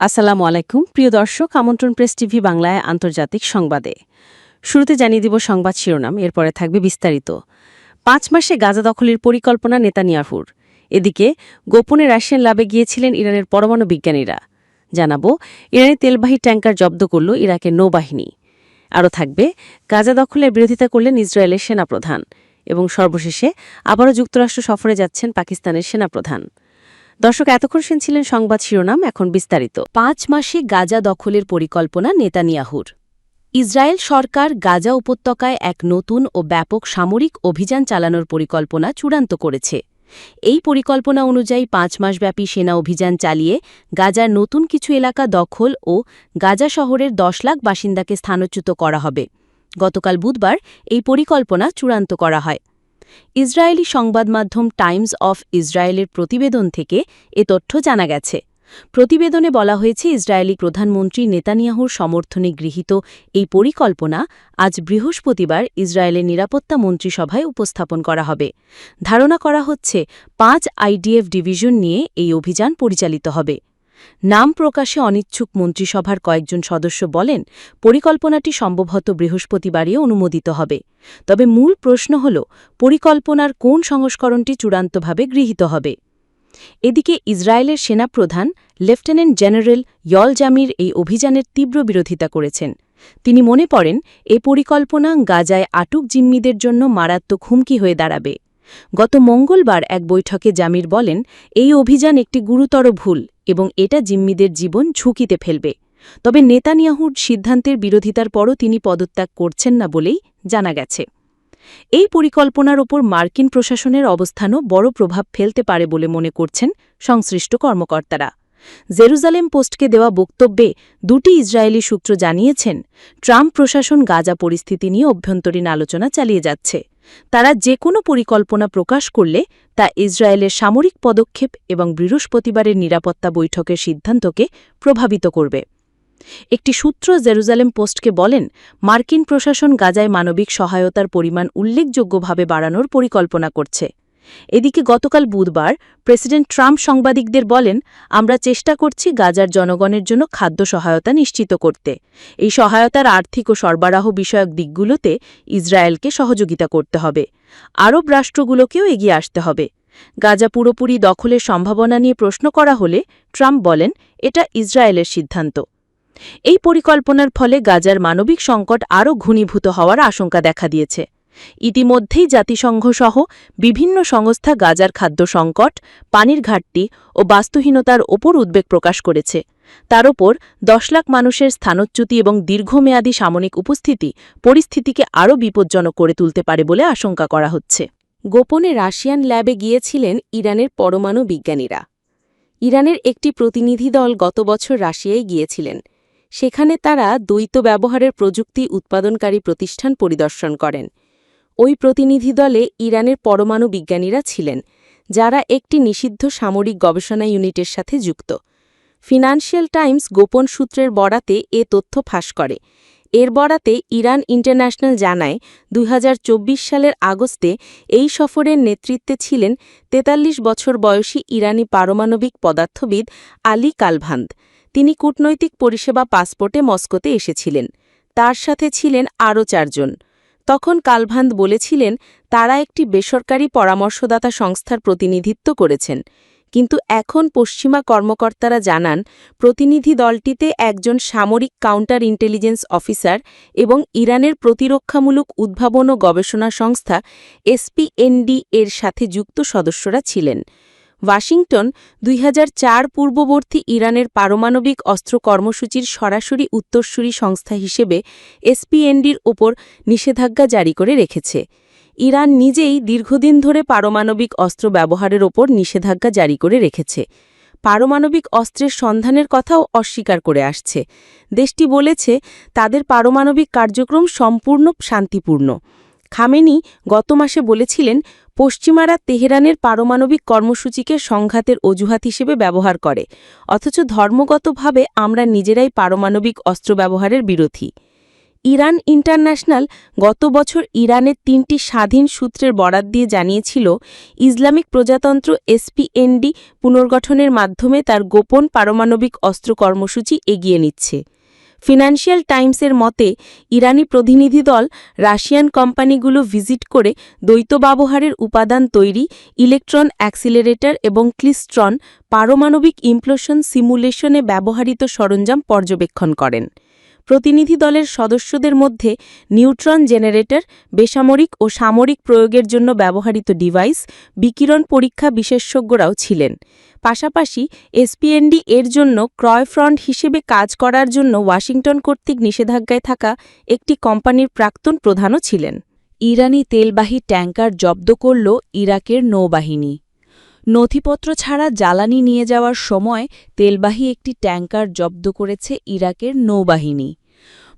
আসসালামু আলাইকুম। প্রিয় দর্শক, আমন্ত্রণ প্রেস টিভি বাংলায় আন্তর্জাতিক সংবাদে। শুরুতে জানিয়ে দিব সংবাদ শিরোনাম, এরপরে থাকবে বিস্তারিত। পাঁচ মাসে গাজা দখলের পরিকল্পনা নেতানিয়াহুর। এদিকে, গোপনে রাশিয়ান লাভে গিয়েছিলেন ইরানের পরমাণু বিজ্ঞানীরা। জানাব, ইরানি তেলবাহী ট্যাঙ্কার জব্দ করল ইরাকের নৌবাহিনী। আরও থাকবে, গাজা দখলের বিরোধিতা করলেন ইসরায়েলের সেনাপ্রধান। এবং সর্বশেষে, আবারও যুক্তরাষ্ট্র সফরে যাচ্ছেন পাকিস্তানের সেনাপ্রধান। দর্শক, এতক্ষণ শুনছিলেন সংবাদ শিরোনাম, এখন বিস্তারিত। পাঁচ মাসে গাজা দখলের পরিকল্পনা নেতানিয়াহুর। ইসরায়েল সরকার গাজা উপত্যকায় এক নতুন ও ব্যাপক সামরিক অভিযান চালানোর পরিকল্পনা চূড়ান্ত করেছে। এই পরিকল্পনা অনুযায়ী পাঁচ মাসব্যাপী সেনা অভিযান চালিয়ে গাজার নতুন কিছু এলাকা দখল ও গাজা শহরের দশ লাখ বাসিন্দাকে স্থানচ্যুত করা হবে। গতকাল বুধবার এই পরিকল্পনা চূড়ান্ত করা হয়। ইসরায়েলি সংবাদ মাধ্যম টাইমস অফ ইসরায়েলের প্রতিবেদন থেকে এ তথ্য জানা গেছে। প্রতিবেদনে বলা হয়েছে, ইসরায়েলি প্রধানমন্ত্রী নেতানিয়াহুর সমর্থনে গৃহীত এই পরিকল্পনা আজ বৃহস্পতিবার ইসরায়েলের নিরাপত্তা মন্ত্রিসভায় উপস্থাপন করা হবে। ধারণা করা হচ্ছে, পাঁচ আইডিএফ ডিভিশন নিয়ে এই অভিযান পরিচালিত হবে। নাম প্রকাশে অনিচ্ছুক মন্ত্রিসভার কয়েকজন সদস্য বলেন, পরিকল্পনাটি সম্ভবত বৃহস্পতিবারই অনুমোদিত হবে। তবে মূল প্রশ্ন হল, পরিকল্পনার কোন সংস্করণটি চূড়ান্তভাবে গৃহীত হবে? এদিকে ইসরায়েলের সেনাপ্রধান, লেফটেন্যান্ট জেনারেল ইয়ল জামির এই অভিযানের তীব্র বিরোধিতা করেছেন। তিনি মনে করেন, এ পরিকল্পনা গাজায় আটক জিম্মিদের জন্য মারাত্মক হুমকি হয়ে দাঁড়াবে। গত মঙ্গলবার এক বৈঠকে জামির বলেন, এই অভিযান একটি গুরুতর ভুল এবং এটা জিম্মিদের জীবন ঝুঁকিতে ফেলবে। তবে নেতানিয়াহুর সিদ্ধান্তের বিরোধিতার পরও তিনি পদত্যাগ করছেন না বলেই জানা গেছে। এই পরিকল্পনার ওপর মার্কিন প্রশাসনের অবস্থানও বড় প্রভাব ফেলতে পারে বলে মনে করছেন সংশ্লিষ্ট কর্মকর্তারা। জেরুজালেম পোস্টকে দেওয়া বক্তব্যে দুটি ইসরায়েলি সূত্র জানিয়েছেন, ট্রাম্প প্রশাসন গাজা পরিস্থিতি নিয়ে অভ্যন্তরীণ আলোচনা চালিয়ে যাচ্ছে। তারা যে কোনো পরিকল্পনা প্রকাশ করলে তা ইসরায়েলের সামরিক পদক্ষেপ এবং বৃহস্পতিবারের নিরাপত্তা বৈঠকের সিদ্ধান্তকে প্রভাবিত করবে। একটি সূত্র জেরুজালেম পোস্টকে বলেন, মার্কিন প্রশাসন গাজায় মানবিক সহায়তার পরিমাণ উল্লেখযোগ্যভাবে বাড়ানোর পরিকল্পনা করছে। এদিকে গতকাল বুধবার প্রেসিডেন্ট ট্রাম্প সাংবাদিকদের বলেন, আমরা চেষ্টা করছি গাজার জনগণের জন্য খাদ্য সহায়তা নিশ্চিত করতে। এই সহায়তার আর্থিক ও সরবরাহ বিষয়ক দিকগুলোতে ইসরায়েলকে সহযোগিতা করতে হবে। আরব রাষ্ট্রগুলোকেও এগিয়ে আসতে হবে। গাজা পুরোপুরি দখলের সম্ভাবনা নিয়ে প্রশ্ন করা হলে ট্রাম্প বলেন, এটা ইসরায়েলের সিদ্ধান্ত। এই পরিকল্পনার ফলে গাজার মানবিক সংকট আরও ঘনীভূত হওয়ার আশঙ্কা দেখা দিয়েছে। ইতিমধ্যেই জাতিসংঘসহ বিভিন্ন সংস্থা গাজার খাদ্য সংকট, পানির ঘাটতি ও বাস্তুহীনতার ওপর উদ্বেগ প্রকাশ করেছে। তার ওপর দশ লাখ মানুষের স্থানচ্যুতি এবং দীর্ঘমেয়াদী সামরিক উপস্থিতি পরিস্থিতিকে আরও বিপজ্জনক করে তুলতে পারে বলে আশঙ্কা করা হচ্ছে। গোপনে রাশিয়ান ল্যাবে গিয়েছিলেন ইরানের পরমাণু বিজ্ঞানীরা। ইরানের একটি প্রতিনিধি দল গত বছর রাশিয়ায় গিয়েছিলেন। সেখানে তারা দ্বৈত ব্যবহারের প্রযুক্তি উৎপাদনকারী প্রতিষ্ঠান পরিদর্শন করেন। ওই প্রতিনিধি দলে ইরানের পরমাণু বিজ্ঞানীরা ছিলেন, যারা একটি নিষিদ্ধ সামরিক গবেষণা ইউনিটের সাথে যুক্ত। ফিনান্সিয়াল টাইমস গোপন সূত্রের বরাতে এ তথ্য ফাঁস করে। এর বরাতে ইরান ইন্টারন্যাশনাল জানায় দু হাজার চব্বিশ সালের আগস্টে এই সফরের নেতৃত্বে ছিলেন ৪৩ বছর বয়সী ইরানি পারমাণবিক পদার্থবিদ আলী কালভান্দ। তিনি কূটনৈতিক পরিষেবা পাসপোর্টে মস্কোতে এসেছিলেন। তার সাথে ছিলেন আরও চারজন। তখন কালভান্দ বলেছিলেন, তারা একটি বেসরকারি পরামর্শদাতা সংস্থার প্রতিনিধিত্ব করেছেন। কিন্তু এখন পশ্চিমা কর্মকর্তারা জানান, প্রতিনিধি দলটিতে একজন সামরিক কাউন্টার ইন্টেলিজেন্স অফিসার এবং ইরানের প্রতিরক্ষামূলক উদ্ভাবন ও গবেষণা সংস্থা এসপিএনডি এর সাথে যুক্ত সদস্যরা ছিলেন। ওয়াশিংটন দুই হাজার চার পূর্ববর্তী ইরানের পারমাণবিক অস্ত্র কর্মসূচির সরাসরি উত্তরসূরি সংস্থা হিসেবে এসপিএনডির ওপর নিষেধাজ্ঞা জারি করে রেখেছে। ইরান নিজেই দীর্ঘদিন ধরে পারমাণবিক অস্ত্র ব্যবহারের ওপর নিষেধাজ্ঞা জারি করে রেখেছে। পারমাণবিক অস্ত্রের সন্ধানের কথাও অস্বীকার করে আসছে। দেশটি বলেছে, তাদের পারমাণবিক কার্যক্রম সম্পূর্ণ শান্তিপূর্ণ। খামেনি গত মাসে বলেছিলেন, পশ্চিমারা তেহরানের পারমাণবিক কর্মসূচিকে সংঘাতের অজুহাত হিসেবে ব্যবহার করে, অথচ ধর্মগতভাবে আমরা নিজেরাই পারমাণবিক অস্ত্র ব্যবহারের বিরোধী। ইরান ইন্টারন্যাশনাল গত বছর ইরানের তিনটি স্বাধীন সূত্রের বরাত দিয়ে জানিয়েছিল, ইসলামিক প্রজাতন্ত্র এসপিএনডি পুনর্গঠনের মাধ্যমে তার গোপন পারমাণবিক অস্ত্র কর্মসূচি এগিয়ে নিচ্ছে। ফিনান্সিয়াল টাইমসের মতে, ইরানি প্রতিনিধি দল রাশিয়ান কোম্পানিগুলো ভিজিট করে দ্বৈত ব্যবহারের উপাদান তৈরি, ইলেকট্রন অ্যাক্সিলারেটর এবং ক্লিস্ট্রন পারমাণবিক ইমপ্লোশন সিমুলেশনে ব্যবহৃত সরঞ্জাম পর্যবেক্ষণ করেন। প্রতিনিধি দলের সদস্যদের মধ্যে নিউট্রন জেনারেটর, বেসামরিক ও সামরিক প্রয়োগের জন্য ব্যবহৃত ডিভাইস, বিকিরণ পরীক্ষা বিশেষজ্ঞরাও ছিলেন। পাশাপাশি এসপিএনডি এর জন্য ক্রয় ফ্রন্ট হিসেবে কাজ করার জন্য ওয়াশিংটন কর্তৃক নিষেধাজ্ঞায় থাকা একটি কোম্পানির প্রাক্তন প্রধানও ছিলেন। ইরানি তেলবাহী ট্যাঙ্কার জব্দ করল ইরাকের নৌবাহিনী। নথিপত্র ছাড়া জ্বালানি নিয়ে যাওয়ার সময় তেলবাহী একটি ট্যাঙ্কার জব্দ করেছে ইরাকের নৌবাহিনী।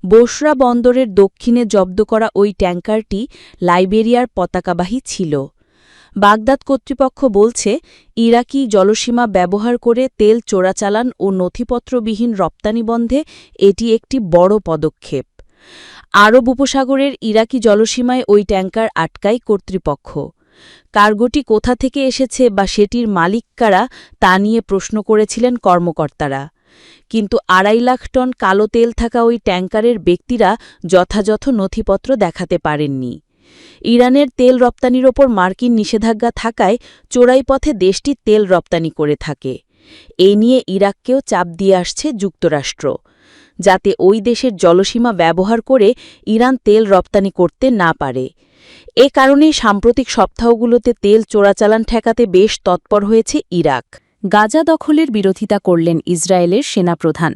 বোসরা বন্দরের দক্ষিণে জব্দ করা ওই ট্যাঙ্কারটি লাইবেরিয়ার পতাকাবাহী ছিল। বাগদাদ কর্তৃপক্ষ বলছে, ইরাকি জলসীমা ব্যবহার করে তেল চোরাচালান ও নথিপত্রবিহীন রপ্তানি বন্ধে এটি একটি বড় পদক্ষেপ। আরব উপসাগরের ইরাকি জলসীমায় ওই ট্যাঙ্কার আটকায় কর্তৃপক্ষ। কার্গোটি কোথা থেকে এসেছে বা সেটির মালিক কারা, তা নিয়ে প্রশ্ন করেছিলেন কর্মকর্তারা। কিন্তু আড়াই লাখ টন কালো তেল থাকা ওই ট্যাঙ্কারের ব্যক্তিরা যথাযথ নথিপত্র দেখাতে পারেননি। ইরানের তেল রপ্তানির ওপর মার্কিন নিষেধাজ্ঞা থাকায় চোরাই পথে দেশটি তেল রপ্তানি করে থাকে। এ নিয়ে ইরাককেও চাপ দিয়ে আসছে যুক্তরাষ্ট্র। যাতে ওই দেশের জলসীমা ব্যবহার করে ইরান তেল রপ্তানি করতে না পারে। এ কারণেই সাম্প্রতিক সপ্তাহগুলোতে তেল চোরাচালান ঠেকাতে বেশ তৎপর হয়েছে ইরাক। গাজা দখলের বিরোধিতা করলেন ইসরায়েলের সেনাপ্রধান।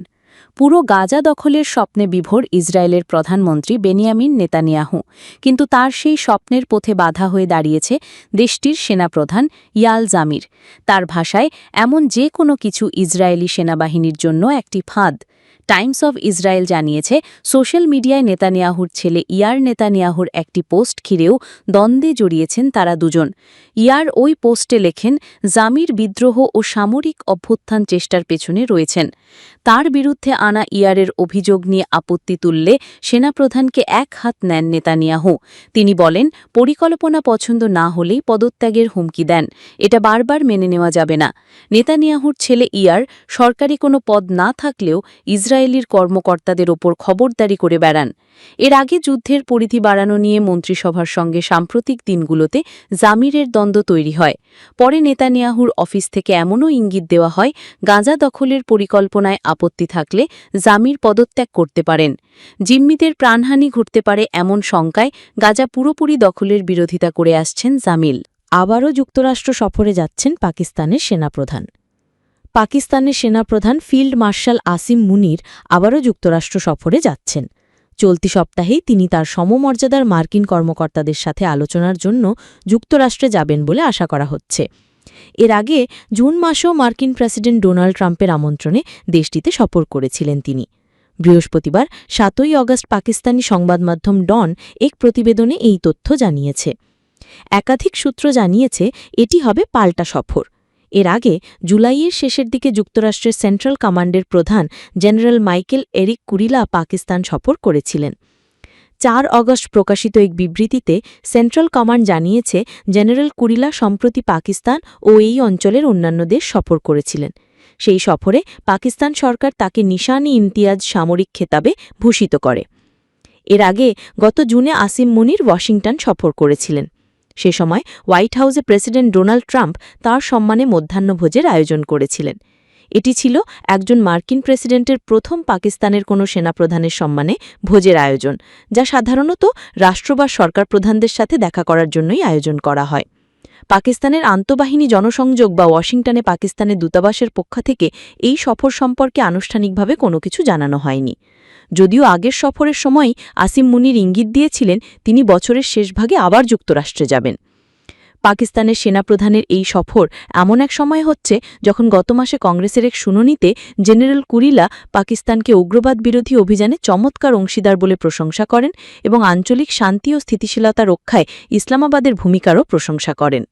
পুরো গাজা দখলের স্বপ্নে বিভোর ইসরায়েলের প্রধানমন্ত্রী বেনিয়ামিন নেতানিয়াহু। কিন্তু তার সেই স্বপ্নের পথে বাধা হয়ে দাঁড়িয়েছে দেশটির সেনাপ্রধান ইয়াল জামির। তার ভাষায়, এমন যে কোনো কিছু ইসরায়েলি সেনাবাহিনীর জন্য একটি ফাঁদ। টাইমস অব ইসরায়েল জানিয়েছে, সোশ্যাল মিডিয়ায় নেতানিয়াহুর ছেলে ইয়ার নেতানিয়াহুর একটি পোস্ট ঘিরেও দ্বন্দ্বে জড়িয়েছেন তারা দুজন। ইয়ার ওই পোস্টে লেখেন, জামির বিদ্রোহ ও সামরিক অভ্যুত্থান চেষ্টার পেছনে রয়েছেন। তার বিরুদ্ধে আনা ইয়ারের অভিযোগ নিয়ে আপত্তি তুললে সেনাপ্রধানকে এক হাত নেন নেতানিয়াহু। তিনি বলেন, পরিকল্পনা পছন্দ না হলেই পদত্যাগের হুমকি দেন। এটা বারবার মেনে নেওয়া যাবে না। নেতানিয়াহুর ছেলে ইয়ার সরকারি কোনো পদ না থাকলেও ইসরায়েলির কর্মকর্তাদের ওপর খবরদারি করে বেড়ান। এর আগে যুদ্ধের পরিধি বাড়ানো নিয়ে মন্ত্রিসভার সঙ্গে সাম্প্রতিক দিনগুলোতে জামিরের দ্বন্দ্ব তৈরি হয়। পরে নেতানিয়াহুর অফিস থেকে এমনও ইঙ্গিত দেওয়া হয়, গাঁজা দখলের পরিকল্পনায় আপত্তি থাকলে জামির পদত্যাগ করতে পারেন। জিম্মিদের প্রাণহানি ঘটতে পারে এমন শঙ্কায় গাজা পুরোপুরি দখলের বিরোধিতা করে আসছেন জামিল। আবারও যুক্তরাষ্ট্র সফরে যাচ্ছেন পাকিস্তানের সেনাপ্রধান। পাকিস্তানের সেনাপ্রধান ফিল্ড মার্শাল আসিম মুনির আবারও যুক্তরাষ্ট্র সফরে যাচ্ছেন। চলতি সপ্তাহেই তিনি তার সমমর্যাদার মার্কিন কর্মকর্তাদের সাথে আলোচনার জন্য যুক্তরাষ্ট্রে যাবেন বলে আশা করা হচ্ছে। এর আগে জুন মাসেও মার্কিন প্রেসিডেন্ট ডোনাল্ড ট্রাম্পের আমন্ত্রণে দেশটিতে সফর করেছিলেন তিনি। বৃহস্পতিবার সাতই অগস্ট পাকিস্তানি সংবাদমাধ্যম ডন এক প্রতিবেদনে এই তথ্য জানিয়েছে। একাধিক সূত্র জানিয়েছে, এটি হবে পাল্টা সফর। এর আগে জুলাইয়ের শেষের দিকে যুক্তরাষ্ট্রের সেন্ট্রাল কমান্ডের প্রধান general Michael Erik Kurilla Pakistan সফর করেছিলেন। চার অগস্ট প্রকাশিত এক বিবৃতিতে সেন্ট্রাল কমান্ড জানিয়েছে, জেনারেল কুরিলা সম্প্রতি পাকিস্তান ও এই অঞ্চলের অন্যান্য দেশ সফর করেছিলেন। সেই সফরে পাকিস্তান সরকার তাকে নিশানি ইমতিয়াজ সামরিক খেতাবে ভূষিত করে। এর আগে গত জুনে আসিম মুনির ওয়াশিংটন সফর করেছিলেন। সে সময় হোয়াইট হাউসে প্রেসিডেন্ট ডোনাল্ড ট্রাম্প তার সম্মানে মধ্যাহ্নভোজের আয়োজন করেছিলেন। এটি ছিল একজন মার্কিন প্রেসিডেন্টের প্রথম পাকিস্তানের কোনো সেনাপ্রধানের সম্মানে ভোজের আয়োজন, যা সাধারণত রাষ্ট্র বা সরকার প্রধানদের সাথে দেখা করার জন্যই আয়োজন করা হয়। পাকিস্তানের আন্তঃবাহিনী জনসংযোগ বা ওয়াশিংটনে পাকিস্তানের দূতাবাসের পক্ষ থেকে এই সফর সম্পর্কে আনুষ্ঠানিকভাবে কোনো কিছু জানানো হয়নি। যদিও আগের সফরের সময় আসিম মুনির ইঙ্গিত দিয়েছিলেন তিনি বছরের শেষভাগে আবার যুক্তরাষ্ট্রে যাবেন। পাকিস্তানের সেনাপ্রধানের এই সফর এমন এক সময় হচ্ছে যখন গত মাসে কংগ্রেসের এক শুনানিতে জেনারেল কুরিলা পাকিস্তানকে উগ্রবাদ বিরোধী অভিযানে চমৎকার অংশীদার বলে প্রশংসা করেন এবং আঞ্চলিক শান্তি ও স্থিতিশীলতা রক্ষায় ইসলামাবাদের ভূমিকারও প্রশংসা করেন।